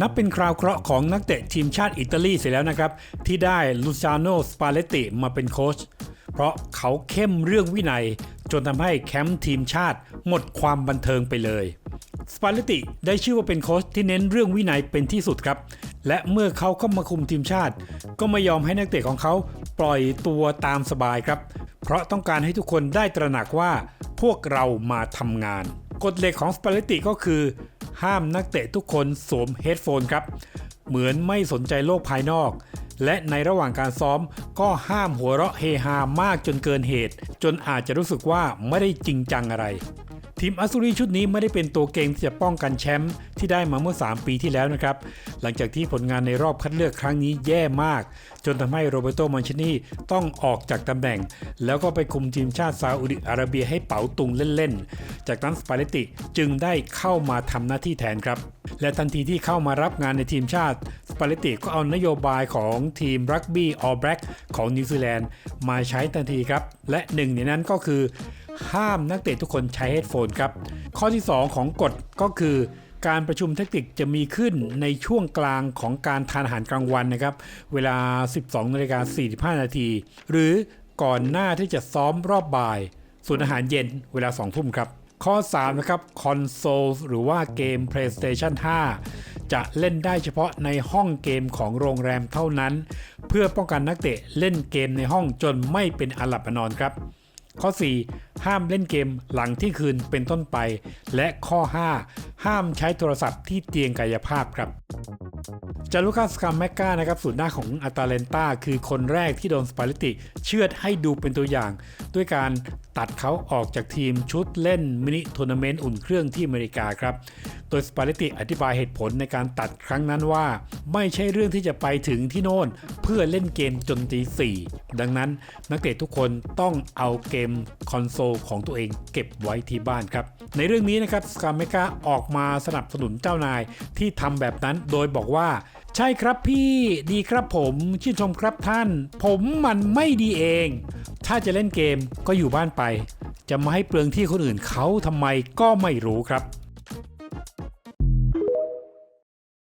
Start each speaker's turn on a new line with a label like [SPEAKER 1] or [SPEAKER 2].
[SPEAKER 1] นับเป็นคราวเคราะห์ของนักเตะทีมชาติอิตาลีเสียแล้วนะครับ ที่ได้ลูซาโนสปาเลตติมาเป็นโค้ชเพราะเขาเข้มเรื่องวินัย จนทำให้แคมป์ทีมชาติหมดความบันเทิงไปเลย สปาเลตติได้ชื่อว่าเป็นโค้ชที่เน้นเรื่องวินัยเป็นที่สุดครับ และเมื่อเขาเข้ามาคุมทีมชาติ ก็ไม่ยอมให้นักเตะของเขาปล่อยตัวตามสบายครับ เพราะต้องการให้ทุกคนได้ตระหนักว่าพวกเรามาทำงาน กฎเหล็กของสปาเลตติก็คือ ห้ามนักเตะทุกคนสวมเฮดโฟนครับ เหมือนไม่สนใจโลกภายนอก และในระหว่างการซ้อมก็ห้ามหัวเราะเฮฮามากจนเกินเหตุ จนอาจจะรู้สึกว่าไม่ได้จริงจังอะไร ทีมอัสซูรีชุดนี้ไม่ได้เป็นตัวเก่งที่จะป้องกันแชมป์ ที่ได้มาเมื่อ 3 ปีที่แล้วนะครับ หลังจากที่ผลงานในรอบคัดเลือกครั้งนี้แย่มาก จนทำให้โรเบโตมันชินีต้องออกจากตำแหน่ง แล้วก็ไปคุมทีมชาติซาอุดิอาระเบียให้เป๋าตุงเล่นๆ จากนั้นสปาเลติจึงได้เข้ามาทำหน้าที่แทนครับ และทันทีที่เข้ามารับงานในทีมชาติสปาเลติก็เอานโยบายของทีมรักบี้ออ l แบล็กของนิวซีแลนด์มาใช้ทันทีครับ และหนึ่งในนั้นก็คือ ห้ามนักเตะทุกคนใช้เฮดโฟนครับ ข้อที่ 2 ของกฎก็คือ การประชุมเทคนิคจะมีขึ้นในช่วงกลางของการทานอาหารกลางวันนะครับ เวลา 12นาฬิกา45 นาที หรือก่อนหน้าที่จะซ้อมรอบบ่าย ส่วนอาหารเย็นเวลา 2 ทุ่มครับ ข้อ 3 นะครับคอนโซลหรือว่าเกม PlayStation 5 จะเล่นได้เฉพาะในห้องเกมของโรงแรมเท่านั้น เพื่อป้องกันนักเตะเล่นเกมในห้องจนไม่เป็นอาหลับอนอนครับข้อ 4 ห้ามเล่นเกมหลังที่คืนเป็นต้นไป และข้อ 5 ห้ามใช้โทรศัพท์ที่เตียงกายภาพครับจารุคัสคาแมกกานะครับสูตรหน้าของอาตาเลนตาคือคนแรกที่โดนสปาลตติเชือดให้ดูเป็นตัวอย่าง ด้วยการตัดเขาออกจากทีมชุดเล่นมินิทัวร์นาเมนต์อุ่นเครื่องที่อเมริกาครับ โดยสปาเลติอธิบายเหตุผลในการตัดครั้งนั้นว่า ไม่ใช่เรื่องที่จะไปถึงที่โน่นเพื่อเล่นเกมจนตีสี่ดังนั้นนักเตะทุกคนต้องเอาเกมคอนโซลของตัวเองเก็บไว้ที่บ้านครับ ในเรื่องนี้นะครับสกาเมกาออกมาสนับสนุนเจ้านายที่ทำแบบนั้นโดยบอกว่าใช่ครับพี่ดีครับผมชื่นชมครับท่าน ผมมันไม่ดีเอง ถ้าจะเล่นเกมก็อยู่บ้านไป จะมาให้เปลืองที่คนอื่นเขาทำไมก็ไม่รู้ครับ